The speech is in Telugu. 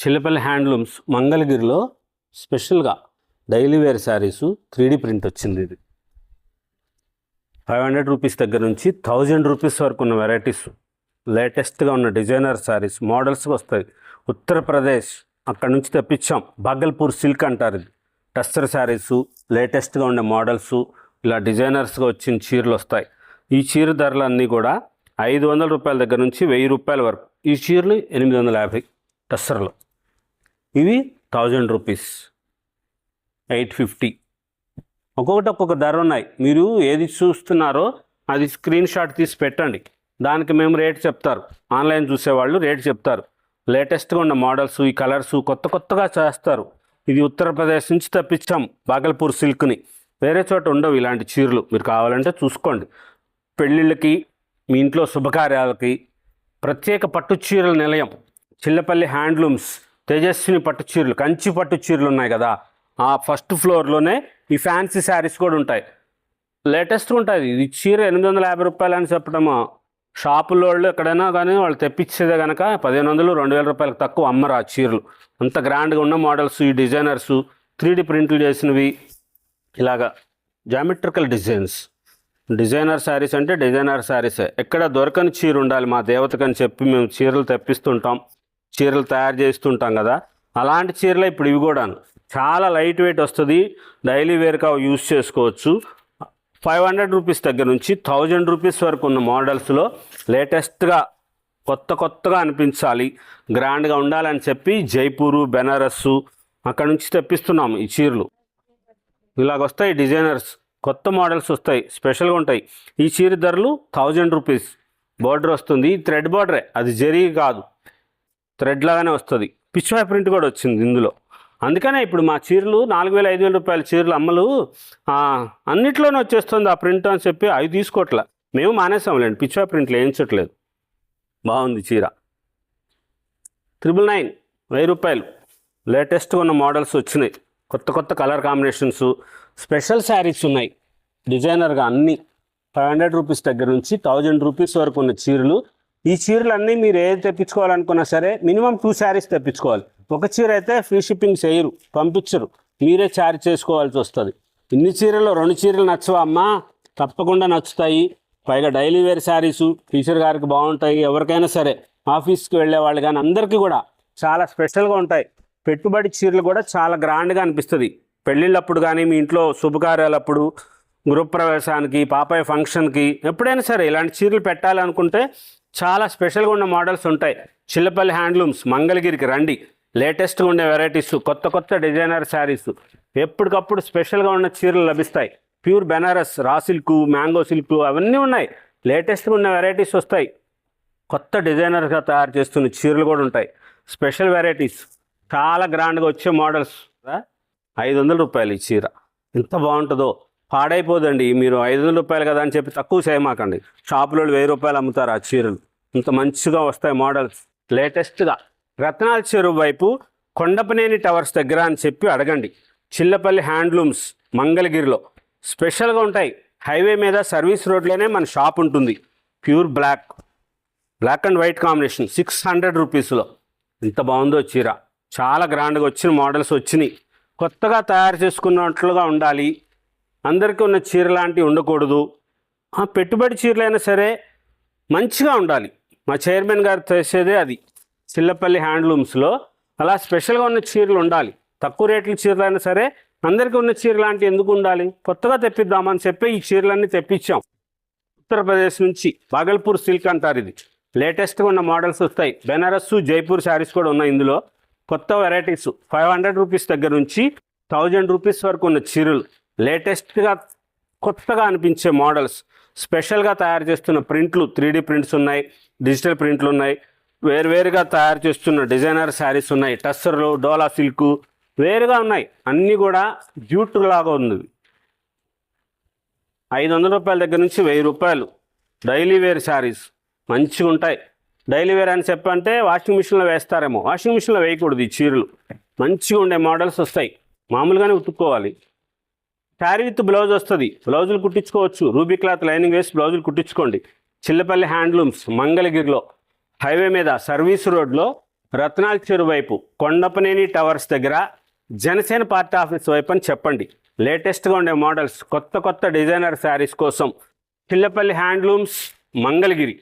చిల్లపల్లి హ్యాండ్లూమ్స్ మంగళగిరిలో స్పెషల్గా daily wear saris three print వచ్చింది ఇది. ఫైవ్ హండ్రెడ్ రూపీస్ దగ్గర నుంచి థౌజండ్ రూపీస్ వరకు ఉన్న వెరైటీస్. లేటెస్ట్గా ఉన్న డిజైనర్ శారీస్ మోడల్స్ వస్తాయి. ఉత్తరప్రదేశ్ అక్కడ నుంచి తెప్పించాం. బాగల్పూర్ సిల్క్ అంటారు ఇది. టస్టర్ శారీసు లేటెస్ట్గా ఉండే మోడల్స్ ఇలా డిజైనర్స్గా వచ్చిన చీరలు వస్తాయి. ఈ చీర ధరలు అన్నీ కూడా ఐదు వందల రూపాయల దగ్గర నుంచి వెయ్యి రూపాయల వరకు. ఈ చీరలు ఎనిమిది వందల యాభై టస్సర్లో. ఇవి థౌజండ్ రూపీస్ ఎయిట్ ఫిఫ్టీ ఒక్కొక్కటి ఒక్కొక్క ధర ఉన్నాయి. మీరు ఏది చూస్తున్నారో అది స్క్రీన్ షాట్ తీసి పెట్టండి. దానికి మేము రేట్ చెప్తారు. ఆన్లైన్ చూసేవాళ్ళు రేట్ చెప్తారు. లేటెస్ట్గా ఉన్న మోడల్స్ ఈ కలర్స్ కొత్త కొత్తగా చేస్తారు. ఇది ఉత్తరప్రదేశ్ నుంచి తెప్పించాం బాగల్పూర్ సిల్క్ని. వేరే చోట ఉండవు ఇలాంటి చీరలు. మీరు కావాలంటే చూసుకోండి. పెళ్ళిళ్ళకి మీ ఇంట్లో శుభకార్యాలకి ప్రత్యేక పట్టు చీరల నిలయం. చిల్లపల్లి హ్యాండ్లూమ్స్. తేజస్విని పట్టు చీరలు కంచి పట్టు చీరలు ఉన్నాయి కదా. ఆ ఫస్ట్ ఫ్లోర్లోనే ఈ ఫ్యాన్సీ శారీస్ కూడా ఉంటాయి. లేటెస్ట్ ఉంటుంది ఇది చీర ఎనిమిది వందల యాభై రూపాయలు అని చెప్పడము షాపుల వాళ్ళు ఎక్కడైనా కానీ వాళ్ళు తెప్పించేదే కనుక పదిహేను వందలు రెండు వేల రూపాయలకు తక్కువ అమ్మరు ఆ చీరలు. అంత గ్రాండ్గా ఉన్న మోడల్స్ ఈ డిజైనర్స్ త్రీ డి ప్రింట్లు చేసినవి ఇలాగా జామెట్రికల్ డిజైన్స్ డిజైనర్ శారీస్ అంటే డిజైనర్ శారీసే. ఎక్కడ దొరకని చీర ఉండాలి మా దేవతకని చెప్పి మేము చీరలు తెప్పిస్తుంటాం. చీరలు తయారు చేస్తుంటాం కదా. అలాంటి చీరలే ఇప్పుడు ఇవి కూడా చాలా లైట్ వెయిట్ వస్తుంది. డైలీ వేర్గా యూస్ చేసుకోవచ్చు. ఫైవ్ హండ్రెడ్ రూపీస్ దగ్గర నుంచి థౌజండ్ రూపీస్ వరకు ఉన్న మోడల్స్లో లేటెస్ట్గా కొత్త కొత్తగా అనిపించాలి. గ్రాండ్గా ఉండాలని చెప్పి జైపూరు బెనారస్సు అక్కడ నుంచి తెప్పిస్తున్నాము ఈ చీరలు. ఇలాగ వస్తాయి డిజైనర్స్. కొత్త మోడల్స్ వస్తాయి. స్పెషల్గా ఉంటాయి. ఈ చీర ధరలు థౌజండ్ రూపీస్. బార్డర్ వస్తుంది. థ్రెడ్ బార్డరే. అది జరీ కాదు. థ్రెడ్ లాగానే వస్తుంది. పిచ్వాయ్ ప్రింట్ కూడా వచ్చింది ఇందులో. అందుకనే ఇప్పుడు మా చీరలు నాలుగు వేల ఐదు వేల రూపాయల చీరలు అమ్మలు అన్నిట్లోనే వచ్చేస్తుంది ఆ ప్రింట్ అని చెప్పి అవి తీసుకోవట్లే మేము మానేసాంలేండి పిచ్వాయ్ ప్రింట్లు వేయించట్లేదు. బాగుంది చీర. త్రిబుల్ నైన్ వెయ్యి రూపాయలు. లేటెస్ట్గా ఉన్న మోడల్స్ వచ్చినాయి. కొత్త కొత్త కలర్ కాంబినేషన్స్. స్పెషల్ శారీస్ ఉన్నాయి. డిజైనర్గా అన్నీ ఫైవ్ హండ్రెడ్ రూపీస్ దగ్గర నుంచి థౌజండ్ రూపీస్ వరకు ఉన్న చీరలు ఈ చీరలు అన్నీ మీరు ఏది తెప్పించుకోవాలనుకున్నా సరే మినిమం టూ శారీస్ తెప్పించుకోవాలి. ఒక చీర అయితే ఫ్రీ షిప్పింగ్ చేయరు పంపించరు. మీరే చార్జ్ చేసుకోవాల్సి వస్తుంది. ఇన్ని చీరలు రెండు చీరలు నచ్చవా అమ్మా? తప్పకుండా నచ్చుతాయి. పైగా డైలీ వేర్ శారీసు టీచర్ గారికి బాగుంటాయి. ఎవరికైనా సరే ఆఫీస్కి వెళ్ళే వాళ్ళు కానీ అందరికీ కూడా చాలా స్పెషల్గా ఉంటాయి. పెట్టుబడి చీరలు కూడా చాలా గ్రాండ్గా అనిపిస్తుంది. పెళ్ళిళ్ళప్పుడు కానీ మీ ఇంట్లో శుభకార్యాలప్పుడు గృహప్రవేశానికి పాపాయ ఫంక్షన్కి ఎప్పుడైనా సరే ఇలాంటి చీరలు పెట్టాలనుకుంటే చాలా స్పెషల్గా ఉన్న మోడల్స్ ఉంటాయి. చిల్లపల్లి హ్యాండ్లూమ్స్ మంగళగిరికి రండి. లేటెస్ట్గా ఉండే వెరైటీస్ కొత్త కొత్త డిజైనర్ శారీస్ ఎప్పటికప్పుడు స్పెషల్గా ఉన్న చీరలు లభిస్తాయి. Pure Banaras raw silk mango silk అవన్నీ ఉన్నాయి. లేటెస్ట్గా ఉన్న వెరైటీస్ వస్తాయి. కొత్త డిజైనర్గా తయారు చేస్తున్న చీరలు కూడా ఉంటాయి. Special varieties. చాలా గ్రాండ్గా వచ్చే మోడల్స్. ఐదు వందల రూపాయలు ఈ చీర. ఎంత బాగుంటుందో. పాడైపోదండి. మీరు ఐదు వందల రూపాయలు కదా అని చెప్పి తక్కువ చేయమాకండి షాపులో వెయ్యి రూపాయలు అమ్ముతారు ఆ చీరలు. ఇంత మంచిగా వస్తాయి మోడల్స్. లేటెస్ట్గా. రత్నాల చెరువు వైపు కొండపనేని టవర్స్ దగ్గర అని చెప్పి అడగండి. చిల్లపల్లి హ్యాండ్లూమ్స్ మంగళగిరిలో. స్పెషల్గా ఉంటాయి. హైవే మీద సర్వీస్ రోడ్లోనే మన షాప్ ఉంటుంది. Pure black. Black and white combination. Six hundred రూపీస్లో. ఎంత బాగుందో చీర. చాలా గ్రాండ్గా వచ్చిన మోడల్స్ వచ్చినాయి. కొత్తగా తయారు చేసుకున్నట్లుగా ఉండాలి. అందరికీ ఉన్న చీర లాంటివి ఉండకూడదు. ఆ పెట్టుబడి చీరలైనా సరే మంచిగా ఉండాలి. మా చైర్మన్ గారు చేసేదే అది. చిల్లపల్లి హ్యాండ్లూమ్స్లో అలా స్పెషల్గా ఉన్న చీరలు ఉండాలి. తక్కువ రేట్ల చీరలు అయినా సరే అందరికీ ఉన్న చీర లాంటి ఎందుకు ఉండాలి? కొత్తగా తెప్పిద్దామని చెప్పి ఈ చీరలన్నీ తెప్పించాం. ఉత్తరప్రదేశ్ నుంచి బాగల్పూర్ సిల్క్ అంటారు ఇది లేటెస్ట్గా ఉన్న మోడల్స్ వస్తాయి. బెనారస్ జైపూర్ శారీస్ కూడా ఉన్నాయి ఇందులో. కొత్త వెరైటీస్. ఫైవ్ హండ్రెడ్ రూపీస్ దగ్గర నుంచి థౌజండ్ రూపీస్ వరకు ఉన్న చీరలు. లేటెస్ట్గా కొత్తగా అనిపించే మోడల్స్. స్పెషల్గా తయారు చేస్తున్న ప్రింట్లు త్రీ ప్రింట్స్ ఉన్నాయి డిజిటల్ ప్రింట్లు ఉన్నాయి వేరువేరుగా తయారు చేస్తున్న డిజైనర్ శారీస్ ఉన్నాయి టస్సర్లు డోలా సిల్క్ వేరుగా ఉన్నాయి. అన్నీ కూడా జ్యూట్ లాగా ఉంది. ఐదు వందల రూపాయల దగ్గర నుంచి వెయ్యి రూపాయలు. డైలీ వేర్ శారీస్ మంచిగా ఉంటాయి. డైలీ వేర్ అని చెప్పంటే వాషింగ్ మిషన్లో వేస్తారేమో. వాషింగ్ మిషన్లో వేయకూడదు ఈ చీరలు. మంచిగా ఉండే మోడల్స్ వస్తాయి. మామూలుగానే ఉతుక్కోవాలి. శారీ విత్ బ్లౌజ్ వస్తుంది. బ్లౌజులు కుట్టించుకోవచ్చు. రూబీ క్లాత్ లైనింగ్ వేసి బ్లౌజులు కుట్టించుకోండి. చిల్లపల్లి హ్యాండ్లూమ్స్ మంగళగిరిలో హైవే మీద సర్వీస్ రోడ్లో రత్నాల చెరు వైపు కొండపనేని టవర్స్ దగ్గర జనసేన పార్టీ ఆఫీస్ వైపు అని చెప్పండి. లేటెస్ట్గా ఉండే మోడల్స్ కొత్త కొత్త డిజైనర్ శారీస్ కోసం చిల్లపల్లి హ్యాండ్లూమ్స్ మంగళగిరి.